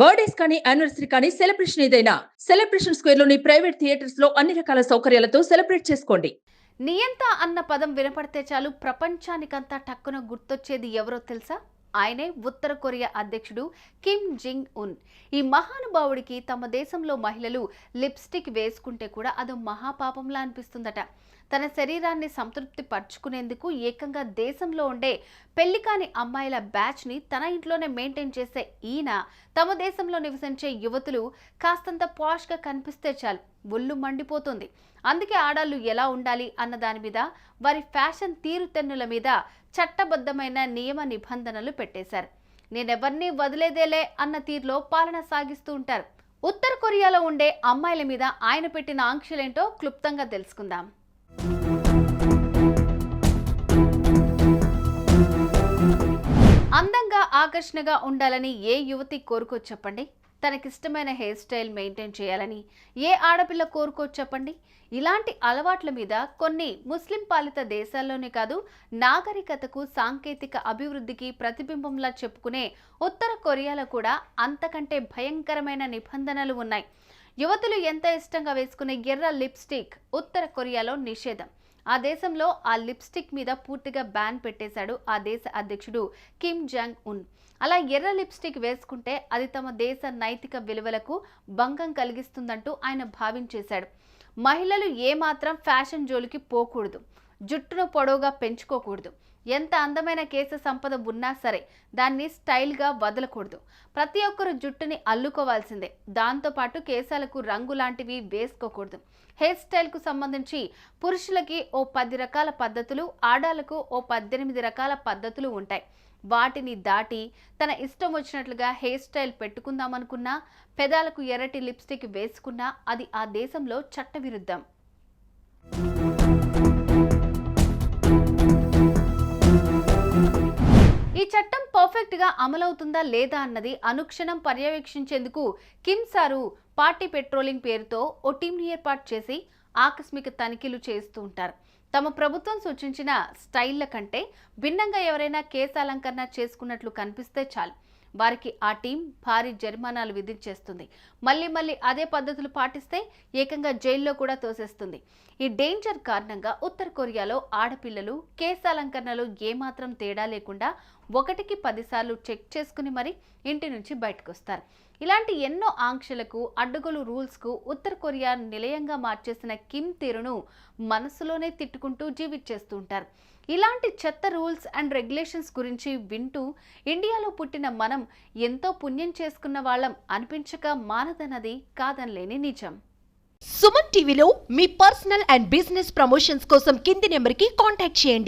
Birthdays కానీ anniversary కానీ celebration ఏదైనా సెలబ్రేషన్ స్క్వేర్లోని ప్రైవేట్ థియేటర్స్లో అన్ని రకాల సౌకర్యాలతో సెలబ్రేట్ చేసుకోండి. నియంత అన్న పదం వినపడితే చాలు ప్రపంచానికంతా టక్కున గుర్తొచ్చేది ఎవరో తెలుసా? ఆయనే ఉత్తర కొరియా అధ్యక్షుడు కిమ్ జింగ్ ఉన్ ఈ మహానుభావుడికి తమ దేశంలో మహిళలు లిప్స్టిక్ వేసుకుంటే కూడా అదో మహాపాపంలా అనిపిస్తుందట. తన శరీరాన్ని సంతృప్తి పరుచుకునేందుకు ఏకంగా దేశంలో ఉండే పెళ్ళి కాని అమ్మాయిల బ్యాచ్ని తన ఇంట్లోనే మెయింటైన్ చేసే ఈయన తమ దేశంలో నివసించే యువతులు కాస్తంత పాష్గా కనిపిస్తే చాలు ఒళ్ళు మండిపోతుంది. అందుకే ఆడాళ్ళు ఎలా ఉండాలి అన్న దాని మీద వారి ఫ్యాషన్ తీరుతెన్నుల మీద చట్టబద్ధమైన నియమ నిబంధనలు పెట్టేశారు. నేనెవర్నీ వదిలేదేలే అన్న తీరులో పాలన సాగిస్తూ ఉంటారు. ఉత్తర కొరియాలో ఉండే అమ్మాయిల మీద ఆయన పెట్టిన ఆంక్షలేంటో క్లుప్తంగా తెలుసుకుందాం. అందంగా ఆకర్షణగా ఉండాలని ఏ యువతి కోరుకో చెప్పండి? తనకిష్టమైన హెయిర్ స్టైల్ మెయింటైన్ చేయాలని ఏ ఆడపిల్ల కోరుకో చెప్పండి. ఇలాంటి అలవాట్ల మీద కొన్ని ముస్లిం పాలిత దేశాల్లోనే కాదు నాగరికతకు సాంకేతిక అభివృద్ధికి ప్రతిబింబంలా చెప్పుకునే ఉత్తర కొరియాలో కూడా అంతకంటే భయంకరమైన నిబంధనలు ఉన్నాయి. యువతులు ఎంత ఇష్టంగా వేసుకునే ఎర్ర లిప్స్టిక్ ఉత్తర కొరియాలో నిషేధం. ఆ దేశంలో ఆ లిప్స్టిక్ మీద పూర్తిగా బ్యాన్ పెట్టేశాడు ఆ దేశ అధ్యక్షుడు కిమ్ జాంగ్ ఉన్. అలా ఎర్ర లిప్స్టిక్ వేసుకుంటే అది తమ దేశ నైతిక విలువలకు భంగం కలిగిస్తుందంటూ ఆయన భావించేశాడు. మహిళలు ఏమాత్రం ఫ్యాషన్ జోలికి పోకూడదు. జుట్టును పొడవుగా పెంచుకోకూడదు. ఎంత అందమైన కేశ సంపద ఉన్నా సరే దాన్ని స్టైల్గా వదలకూడదు. ప్రతి ఒక్కరు జుట్టుని అల్లుకోవాల్సిందే. దాంతోపాటు కేశాలకు రంగు లాంటివి వేసుకోకూడదు. హెయిర్ స్టైల్కు సంబంధించి పురుషులకి ఓ పది రకాల పద్ధతులు ఆడాలకు ఓ పద్దెనిమిది రకాల పద్ధతులు ఉంటాయి. వాటిని దాటి తన ఇష్టం వచ్చినట్లుగా హెయిర్ స్టైల్ పెట్టుకుందామనుకున్నా పెదాలకు ఎర్రటి లిప్స్టిక్ వేసుకున్నా అది ఆ దేశంలో చట్టవిరుద్ధం. ఈ చట్టం పర్ఫెక్ట్గా అమలవుతుందా లేదా అన్నది అనుక్షణం పర్యవేక్షించేందుకు కిమ్ సారు పార్టీ పెట్రోలింగ్ పేరుతో ఓ టీంని ఏర్పాటు చేసి ఆకస్మిక తనిఖీలు చేస్తూ ఉంటారు. తమ ప్రభుత్వం సూచించిన స్టైళ్ళ కంటే భిన్నంగా ఎవరైనా కేశాలంకరణ చేసుకున్నట్లు కనిపిస్తే చాలు. వారికి ఆ టీం భారీ జరిమానాలు విధించేస్తుంది. మళ్ళీ మళ్ళీ అదే పద్ధతులు పాటిస్తే ఏకంగా జైల్లో కూడా తోసేస్తుంది. ఈ డేంజర్ కారణంగా ఉత్తర కొరియాలో ఆడపిల్లలు కేశాలంకరణలో ఏమాత్రం తేడా లేకుండా ఒకటికి పదిసార్లు చెక్ చేసుకుని మరి ఇంటి నుంచి బయటకు వస్తారు ఇలాంటి ఎన్నో ఆంక్షలకు అడ్డుగోలు రూల్స్కు ఉత్తర కొరియా నిలయంగా మార్చేసిన కిమ్ తీరును మనసులోనే తిట్టుకుంటూ జీవిచ్చేస్తూ ఉంటారు ఇలాంటి చెత్త రూల్స్ అండ్ రెగ్యులేషన్స్ గురించి వింటూ ఇండియాలో పుట్టిన మనం ఎంతో పుణ్యం చేసుకున్న వాళ్ళం అనిపించక మానదన్నది కాదనలేని నిజం. సుమన్ టీవీలో మీ పర్సనల్ అండ్ బిజినెస్ ప్రమోషన్స్ కోసం కింది నెంబర్కి కాంటాక్ట్ చేయండి.